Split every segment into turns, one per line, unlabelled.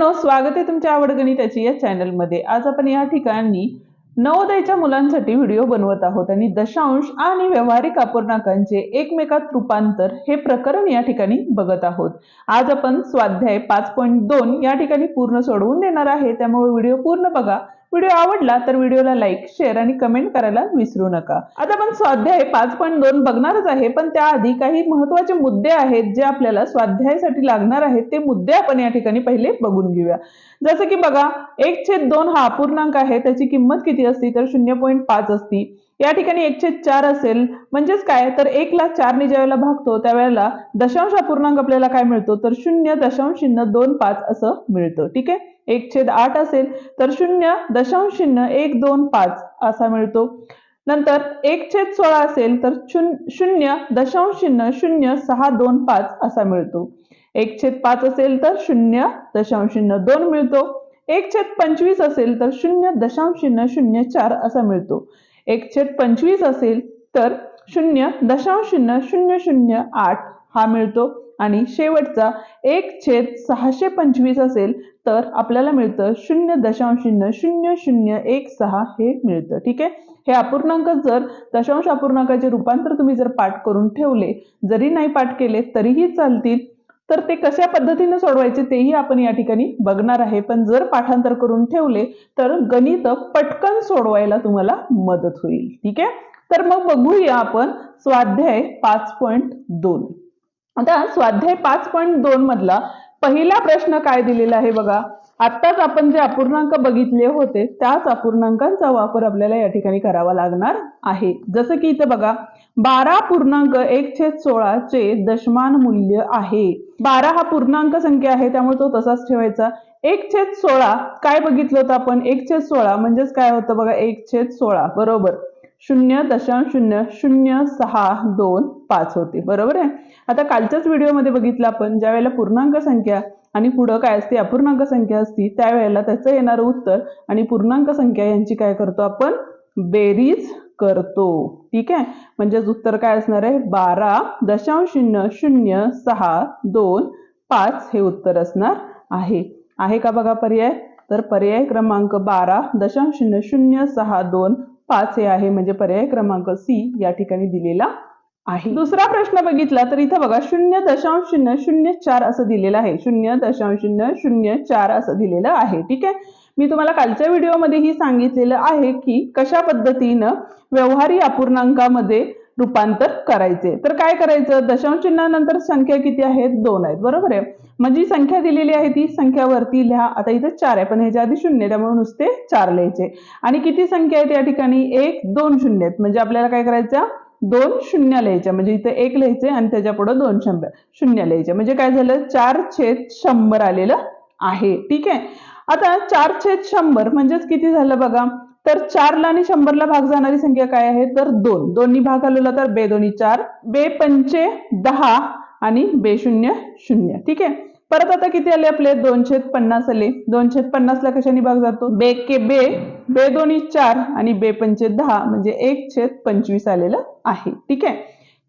मित्रांनो स्वागत आहे तुमच्या आवडगणिताची या चॅनलमध्ये. आज आपण या ठिकाणी नवोदयच्या मुलांसाठी व्हिडिओ बनवत आहोत आणि दशांश आणि व्यावहारिक अपूर्णांकांचे एकमेकात रूपांतर हे प्रकरण या ठिकाणी बघत आहोत. आज आपण स्वाध्याय पाच पॉईंट दोन या ठिकाणी पूर्ण सोडवून देणार आहे. त्यामुळे व्हिडिओ पूर्ण बघा. व्हिडिओ आवडला तर व्हिडिओला लाईक शेअर आणि कमेंट करायला विसरू नका. आता आपण स्वाध्याय पाच पॉईंट दोन बघणारच आहे पण त्याआधी काही महत्त्वाचे मुद्दे आहेत जे आपल्याला स्वाध्यायासाठी लागणार आहेत ते मुद्दे आपण या ठिकाणी पहिले बघून घेऊया. जसं की बघा एक छेद दोन हा अपूर्णांक आहे त्याची किंमत किती असती तर शून्य पॉईंट पाच असती. या ठिकाणी एक छेद चार असेल म्हणजेच काय? तर एक ला चारने ज्यावेळेला भागतो त्यावेळेला दशांश अपूर्णांक आपल्याला काय मिळतो? तर शून्य दशांश शून्य दोन पाच असं मिळतं ठीक आहे? एक छेद आठ असेल तर शून्य दशांश शून्य एक दोन पाच असा मिळतो. नंतर एक छेद सोळा असेल तर शून्य दशांश शून्य शून्य सहा दोन पाच असा मिळतो. एक छेद पाच असेल तर शून्य दशांश शून्य दोन मिळतो. एक छेद पंचवीस असेल तर शून्य दशांश शून्य शून्य चार असा मिळतो. एक छेद पंचवीस असेल तर शून्य दशांश शून्य शून्य शून्य आठ हा मिळतो. आणि शेवटचा एक छेद सहाशे पंचवीस असेल तर आपल्याला मिळतं शून्य दशांश शून्य शून्य शून्य एक सहा हे मिळतं ठीक आहे? हे अपूर्णांक जर दशांश अपूर्णांकाचे रूपांतर तुम्ही जर पाठ करून ठेवले जरी नाही पाठ केले तरीही चालतील. तर ते कशा पद्धतीने सोडवायचे तेही आपण या ठिकाणी बघणार आहे. पण जर पाठांतर करून ठेवले तर गणित पटकन सोडवायला तुम्हाला मदत होईल ठीक आहे? तर मग बघूया आपण स्वाध्याय पाच पॉईंट दोन. आता स्वाध्याय पाच पॉईंट दोन मधला पहिला प्रश्न काय दिलेला आहे बघा. आत्ताच आपण जे अपूर्णांक बघितले होते त्याच अपूर्णांकांचा वापर आपल्याला या ठिकाणी करावा लागणार आहे. जसं की इथं बघा बारा पूर्णांक एक छेद सोळाचे दशमान मूल्य आहे. बारा हा पूर्णांक संख्या आहे त्यामुळे तो तसाच ठेवायचा. एक छेद सोळा काय बघितलं होतं आपण? एक छेद सोळा म्हणजेच काय होतं बघा? एक छेद सोळा बरोबर. शून्य दशांश शून्य शून्य सहा दोन पाच होते. बरोबर आहे? आता कालच्याच व्हिडिओमध्ये बघितलं आपण ज्या वेळेला पूर्णांक संख्या आणि पुढं काय असते अपूर्णांक संख्या असती त्यावेळेला त्याचं येणारं उत्तर आणि पूर्णांक संख्या यांची काय करतो आपण? बेरीज करतो. ठीक आहे? म्हणजेच उत्तर काय असणार आहे? बारा दशांश शून्य शून्य सहा दोन पाच हे उत्तर असणार आहे. आहे का बघा पर्याय? तर पर्याय क्रमांक बारा दशांश शून्य शून्य सहा दोन पाच हे आहे म्हणजे पर्याय क्रमांक सी या ठिकाणी दिलेला आहे. दुसरा प्रश्न बघितला तर इथं बघा शून्य दशांश शून्य शून्य चार असं दिलेलं आहे. शून्य दशांश शून्य शून्य चार असं दिलेलं आहे ठीक आहे? मी तुम्हाला कालच्या व्हिडिओमध्येही सांगितलेलं आहे की कशा पद्धतीनं व्यवहारी अपूर्णांकामध्ये रूपांतर करायचे. तर काय करायचं? दशांश चिन्हानंतर संख्या किती आहेत? दोन आहेत. बरोबर आहे? म्हणजे संख्या दिलेली आहे ती संख्या वरती लिहा. आता इथं चार आहे पण ह्याच्या आधी शून्य त्यामुळे नुसते चार लिहायचे. आणि किती संख्या आहेत या ठिकाणी? एक दोन शून्य आहेत. म्हणजे आपल्याला काय करायचं? दोन शून्य लिहायच्या म्हणजे इथे एक लिहायचे आणि त्याच्या पुढे दोन शंभर शून्य लिहायचे. म्हणजे काय झालं? चार छेद शंभर आलेलं आहे. ठीक आहे? आता चार छेद शंभर म्हणजेच किती झालं बघा? तर चारला आणि शंभरला भाग जाणारी संख्या काय आहे? तर दोन. दोन्ही भाग आलेला तर बे दोन्ही चार. बे पंचे दहा आणि बे शून्य शून्य. ठीक आहे? परत आता किती आले आपले? दोनशे पन्नास आले. दोनशे पन्नासला कशाने भाग जातो? बे के बे. बे दोन्ही चार आणि बे पंचे दहा म्हणजे एक छेद पंचवीस आलेलं आहे. ठीक आहे?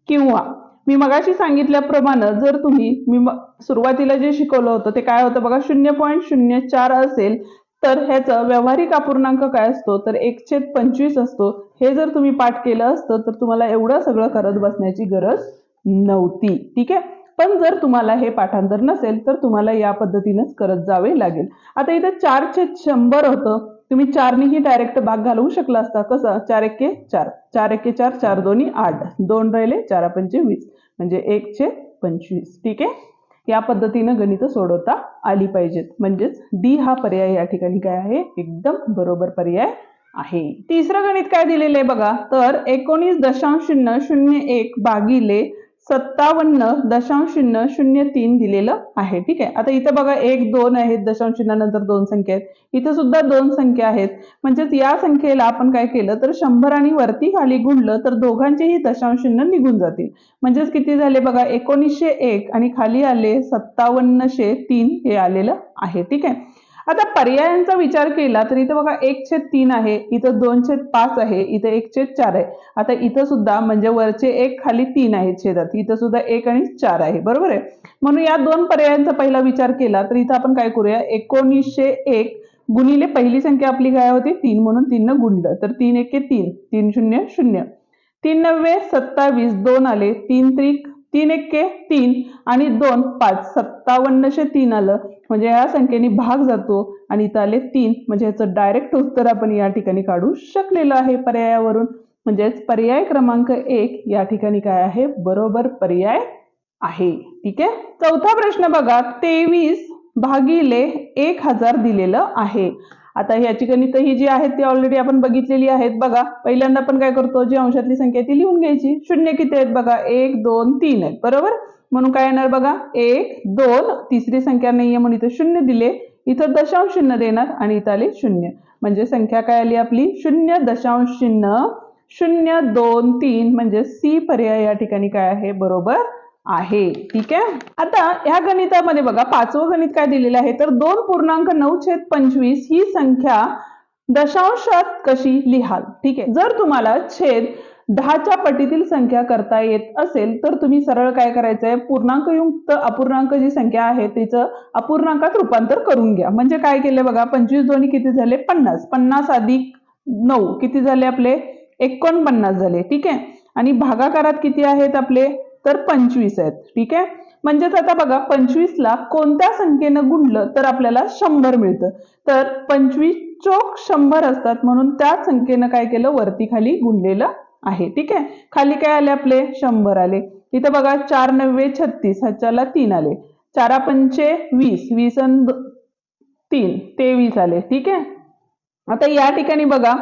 किंवा मी मगाशी सांगितल्याप्रमाणे जर तुम्ही मी सुरुवातीला जे शिकवलं होतं ते काय होतं बघा? शून्य पॉईंट शून्य चार असेल तर ह्याचा व्यावहारिक अपूर्णांक काय असतो? तर एक छेद पंचवीस असतो. हे जर तुम्ही पाठ केलं असतं तर तुम्हाला एवढं सगळं करत बसण्याची गरज नव्हती. ठीक आहे? पण जर तुम्हाला हे पाठांतर नसेल तर तुम्हाला या पद्धतीनेच करत जावे लागेल. आता इथे चार छेद शंभर होतं. तुम्ही चारनीही डायरेक्ट भाग घालवू शकला असता. कसं? चार एके चार. चार एके चार चार दोन्ही आठ. दोन राहिले चार पंचे वीस म्हणजे एक छेद पंचवीस. ठीक आहे? या पद्धतीनं गणित सोडवता आली पाहिजेत. म्हणजेच डी हा पर्याय या ठिकाणी काय आहे? एकदम बरोबर पर्याय आहे. तिसरं गणित काय दिलेलं आहे बघा? तर एकोणीस दशांश शून्य शून्य एक भागिले सत्तावन्न दशांश शून्य शून्य तीन दिलेलं आहे. ठीक आहे? आता इथं बघा एक दोन आहेत दशांश चिन्हानंतर दोन संख्या आहेत. इथं सुद्धा दोन संख्या आहेत. म्हणजेच या संख्येला आपण काय केलं तर शंभर आणि वरती खाली गुणलं तर दोघांचेही दशांश चिन्ह निघून जातील. म्हणजेच किती झाले बघा? एकोणीसशे एक आणि खाली आले सत्तावन्नशे तीन हे आलेलं आहे. ठीक आहे? आता पर्यायांचा विचार केला तर इथं बघा एक छेद तीन आहे इथं दोन छेद पाच आहे इथं एक छेद चार आहे. आता इथं सुद्धा म्हणजे वरचे एक खाली तीन आहेत छेदात इथं सुद्धा एक आणि चार आहे बरोबर आहे? म्हणून या दोन पर्यायांचा पहिला विचार केला तर इथं आपण काय करूया एकोणीसशे एक गुणिले पहिली संख्या आपली काय होती? तीन म्हणून तीन गुणलं तर तीन एके तीन तीन शून्य शून्य. तीन नव्वे सत्तावीस दोन आले तीन त्रिक तीन एक्के तीन आणि दोन पाच. सत्तावन्नशे तीन आलं. म्हणजे या संख्येने भाग जातो आणि इथं आले तीन. म्हणजे ह्याचं डायरेक्ट उत्तर आपण या ठिकाणी काढू शकलेलं आहे पर्यायावरून. म्हणजेच पर्याय क्रमांक एक या ठिकाणी काय आहे? बरोबर पर्याय आहे. ठीक आहे? चौथा प्रश्न बघा. तेवीस भागिले एक हजार दिलेलं आहे. आता ह्याची गणितं ही जी आहेत ती ऑलरेडी आपण बघितलेली आहेत. बघा पहिल्यांदा आपण काय करतो? जी अंशातली संख्या ती लिहून घ्यायची. शून्य किती आहेत बघा? एक दोन तीन आहेत. बरोबर? म्हणून काय येणार बघा? एक दोन. तिसरी संख्या नाहीये म्हणून इथं शून्य दिले. इथं दशांश चिन्ह देणार आणि इथं आले शून्य. म्हणजे संख्या काय आली आपली? शून्य दशांश चिन्ह. शून्य दोन तीन. म्हणजे सी पर्याय या ठिकाणी काय आहे? बरोबर? आहे. ठीक आहे? आता ह्या गणितामध्ये बघा पाचवं गणित काय दिलेलं आहे? तर दोन पूर्णांक नऊ छेद पंचवीस ही संख्या दशांशात कशी लिहाल? ठीक आहे. जर तुम्हाला छेद दहाच्या पटीतील संख्या करता येत असेल तर तुम्ही सरळ काय करायचंय? पूर्णांकयुक्त अपूर्णांक जी संख्या आहे तिचं अपूर्णांकात रूपांतर करून घ्या. म्हणजे काय केलं बघा पंचवीस दोन्ही किती झाले? पन्नास. पन्नास अधिक नऊ किती झाले आपले? एकोणपन्नास झाले. ठीक आहे? आणि भागाकारात किती आहेत आपले? तर पंचवीस आहेत. ठीक आहे? म्हणजेच आता बघा पंचवीसला कोणत्या संख्येनं गुणलं तर आपल्याला शंभर मिळतं. तर पंचवीस चोक शंभर असतात म्हणून त्या संख्येनं काय केलं? वरती खाली गुणलेलं आहे. ठीक आहे? खाली काय आले आपले? शंभर आले. इथं बघा चार नव्वे छत्तीस ह्याच्याला तीन आले. चारा पंचे वीस वीस अन तीन तेवीस आले. ठीक आहे? आता या ठिकाणी बघा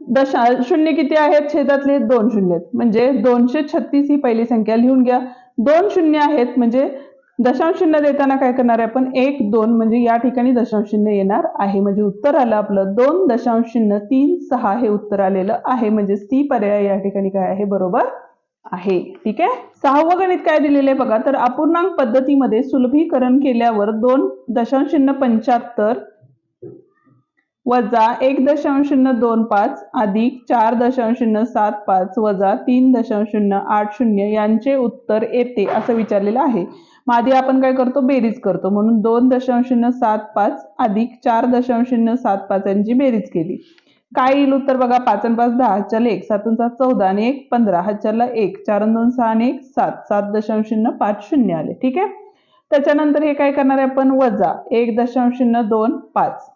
दशा शून्य किती आहेत? छेदातले दोन शून्य आहेत म्हणजे दोनशे छत्तीस ही पहिली संख्या. लिहून घ्या. दोन शून्य आहेत म्हणजे दशांश शून्य देताना काय करणार आहे आपण? एक दोन म्हणजे या ठिकाणी दशांश शून्य येणार आहे. म्हणजे उत्तर आलं आपलं दोन दशांश शून्य तीन सहा हे उत्तर आलेलं आहे. म्हणजे सी पर्याय या ठिकाणी काय आहे? बरोबर आहे. ठीक आहे? सहावं गणित काय दिलेलं आहे बघा. तर अपूर्णांक पद्धतीमध्ये सुलभीकरण केल्यावर दोन दशांश शून्य पंच्याहत्तर वजा एक दशांश शून्य दोन पाच अधिक चार दशांश शून्य सात पाच वजा तीन दशांश शून्य आठ शून्य यांचे उत्तर येते असं विचारलेलं आहे. मग आधी आपण काय करतो? बेरीज करतो. म्हणून दोन दशांश शून्य सात पाच अधिक चार दशांश शून्य सात पाच यांची बेरीज केली. काय येईल उत्तर बघा? पाच आणि पाच दहा हच्च्याला एक सातून सात चौदा आणि एक पंधरा हच्च्याला एक चार दोन सहा आणि एक सात सात दशांश शून्य पाच शून्य आले. ठीक आहे? त्याच्यानंतर हे काय करणार आहे आपण? वजा एक दशांश शून्य दोन पाच.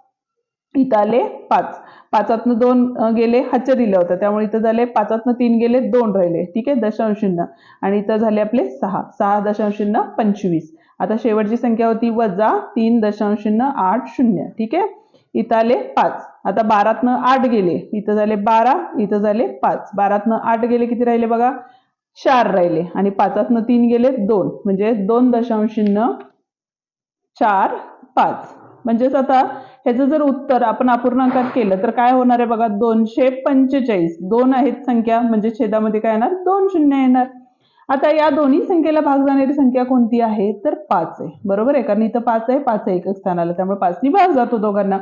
इथं आले पाच. पाचातनं दोन गेले हच्च दिल्या होतं त्यामुळे इथं झाले पाचातनं तीन गेले दोन राहिले. ठीक आहे? दशांश आणि इथं झाले आपले सहा. सहा दशांश पंचवीस. आता शेवटची संख्या होती वजा तीन दशांश आठ शून्य. ठीक आहे? इथं आले पाच. आता बारातनं आठ गेले. इथं झाले बारा इथं झाले पाच. बारातनं आठ गेले किती राहिले बघा? चार राहिले. आणि पाचातनं तीन गेले दोन. म्हणजे दोन दशांश चार पाच. म्हणजेच आता ह्याचं जर उत्तर आपण अपूर्णांकात केलं तर काय होणार आहे बघा? दोनशे पंचेचाळीस. दोन आहेत संख्या म्हणजे छेदामध्ये काय येणार? दोन शून्य येणार. आता या दोन्ही संख्येला भाग जाणारी संख्या कोणती आहे? तर पाच आहे. बरोबर आहे? कारण इथं पाच आहे पाच आहे एकच स्थानाला. त्यामुळे पाचनी भाग जातो दोघांना.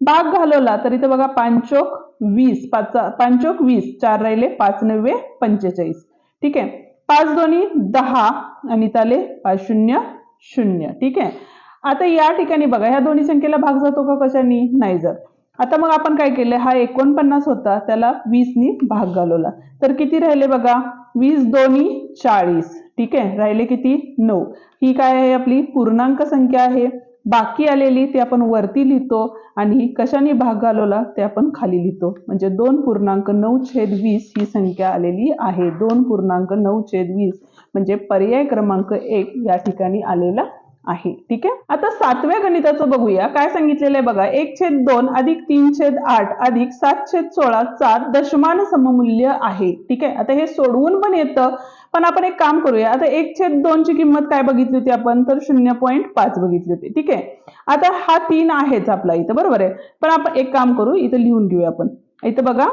भाग घालवला तर इथं बघा पांचोक वीस. पाच पांचोक वीस. चार राहिले पाच नव्वे पंचेचाळीस. ठीक आहे? पाच दोन्ही दहा आणि इथं आले पाच शून्य शून्य. ठीक आहे? आता या ठिकाणी बघा ह्या दोन्ही संख्येला भाग जातो का कशाने? नाही जात. आता मग आपण काय केलं? हा एकोणपन्नास होता त्याला वीसनी भाग घालवला. तर किती राहिले बघा? वीस दोन्ही चाळीस. ठीक आहे? राहिले किती? नऊ. ही काय आहे आपली पूर्णांक संख्या आहे. बाकी आलेली ते आपण वरती लिहितो आणि कशाने भाग घालवला? ते आपण खाली लिहितो. म्हणजे दोन पूर्णांक नऊ छेद वीस ही संख्या आलेली आहे. दोन पूर्णांक नऊ छेद वीस म्हणजे पर्याय क्रमांक एक या ठिकाणी आलेला आहे. ठीक आहे? आता सातव्या गणिताचं बघूया. काय सांगितलेलं आहे बघा? एक छेद दोन अधिक तीन छेद आठ अधिक सात छेद सात दशमान सममूल्य आहे. ठीक आहे? आता हे सोडवून पण येतं. पण आपण एक काम करूया. आता एक छेद दोनची किंमत काय बघितली होती आपण? तर शून्य पॉईंट पाच बघितली होती. ठीक आहे? आता हा तीन आहेच आपला इथं. बरोबर आहे? पण आपण एक काम करू. इथं लिहून घेऊया आपण. इथं बघा.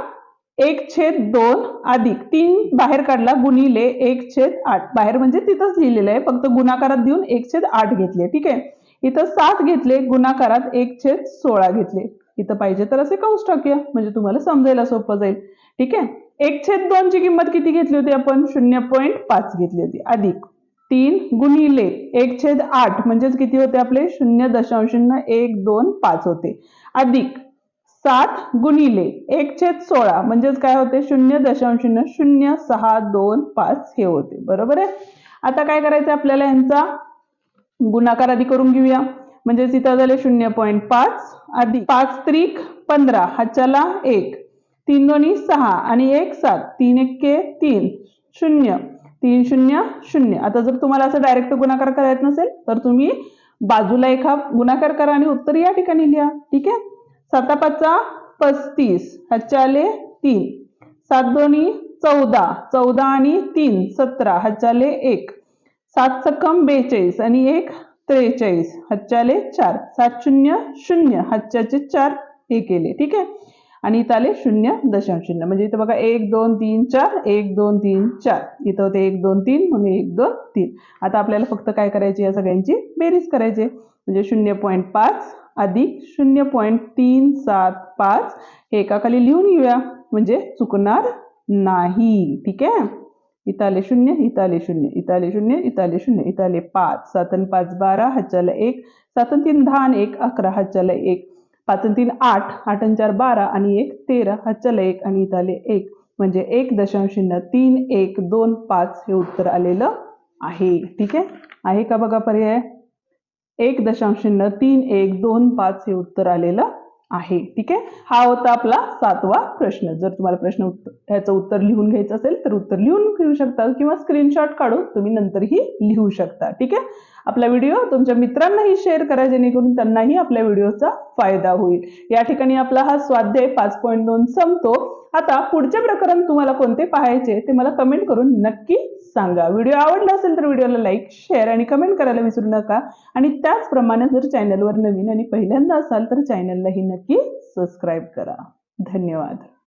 एक छेद दोन अधिक तीन बाहेर काढला गुणिले एक छेद आठ. बाहेर म्हणजे तिथंच लिहिलेलं आहे फक्त गुणाकारात देऊन एक छेद आठ घेतले ठीक आहे? इथं सात घेतले गुणाकारात एक छेद सोळा घेतले. इथं पाहिजे तर असे कंस टाकूया म्हणजे तुम्हाला समजायला सोपं जाईल. ठीक आहे? एक छेद दोन ची किंमत किती घेतली होती आपण? शून्य पॉईंट पाच घेतली होती. अधिक तीन गुणिले एक छेद आठ म्हणजेच किती होते आपले? शून्य दशांश एक दोन पाच होते. अधिक सात गुणिले एक छेद सोळा. म्हणजेच काय होते? शून्य दशांश शून्य शून्य सहा दोन पाच हे होते. बरोबर आहे? आता काय करायचं आपल्याला यांचा? गुणाकार आधी करून घेऊया. म्हणजेच इथं झाले शून्य पॉईंट पाच आधी. पाच त्रिक पंधरा हाच्याला एक. तीन दोन्ही सहा आणि एक सात. तीन एक्के तीन. शून्य. तीन शून्य शून्य. आता जर तुम्हाला असं डायरेक्ट गुणाकार करायचं नसेल तर तुम्ही बाजूला एका गुणाकार करा आणि उत्तर या ठिकाणी लिहा. ठीक आहे? साता पाचचा पस्तीस हातच्या आले तीन. सात दोन्ही चौदा. चौदा आणि तीन सतरा. हातच्या एक. सात सक्कम बेचाळीस आणि एक त्रेचाळीस. हातच्या चार. सात शून्य शून्य. हच्च्याचे चार हे केले. ठीक आहे? आणि इथं आले शून्य दशांश शून्य म्हणजे इथं बघा एक दोन तीन चार. एक दोन तीन चार. इथं होते एक दोन तीन म्हणून एक दोन तीन. आता आपल्याला फक्त काय करायची? या सगळ्यांची बेरीज करायची म्हणजे शून्य पॉईंट पाच अधिक शून्य पॉईंट तीन सात पाच हे एकाखाली लिहून घेऊया. म्हणजे चुकणार नाही. ठीक आहे? इथं आले शून्य इथं आले शून्य इथं आले शून्य इथं आले शून्य इथं आले पाच. सात आणि पाच बारा हाच्याला एक. सात आणि तीन दहा आणि एक अकरा हाच्याला एक. पाच आणि तीन आठ आठ आणि चार बारा आणि एक तेरा हाच्याला एक आणि इथं आले एक. म्हणजे एक दशांश शून्य तीन एक दोन पाच हे उत्तर आलेलं आहे. ठीक आहे? आहे का बघा पर्याय? एक दशांश शून्य तीन एक दोन पाच हे उत्तर आलेलं आहे. ठीक आहे? हा होता आपला सातवा प्रश्न. जर तुम्हाला प्रश्न उत्तर ह्याचं उत्तर लिहून घ्यायचं असेल तर उत्तर लिहून घेऊ शकता किंवा स्क्रीनशॉट काढून तुम्ही नंतरही लिहू शकता. ठीक आहे? आपला व्हिडिओ तुमच्या मित्रांनाही शेअर करा जेणेकरून त्यांनाही आपल्या व्हिडिओचा फायदा होईल. या ठिकाणी आपला हा स्वाध्याय पाच पॉईंट दोन संपतो. आता पुढचे प्रकरण तुम्हाला कोणते पाहायचे ते मला कमेंट करून नक्की सांगा. व्हिडिओ आवडला असेल तर व्हिडिओला लाईक शेअर आणि कमेंट करायला विसरू नका. आणि त्याचप्रमाणे जर चॅनलवर नवीन आणि पहिल्यांदा असाल तर चॅनललाही नक्की सबस्क्राईब करा. धन्यवाद.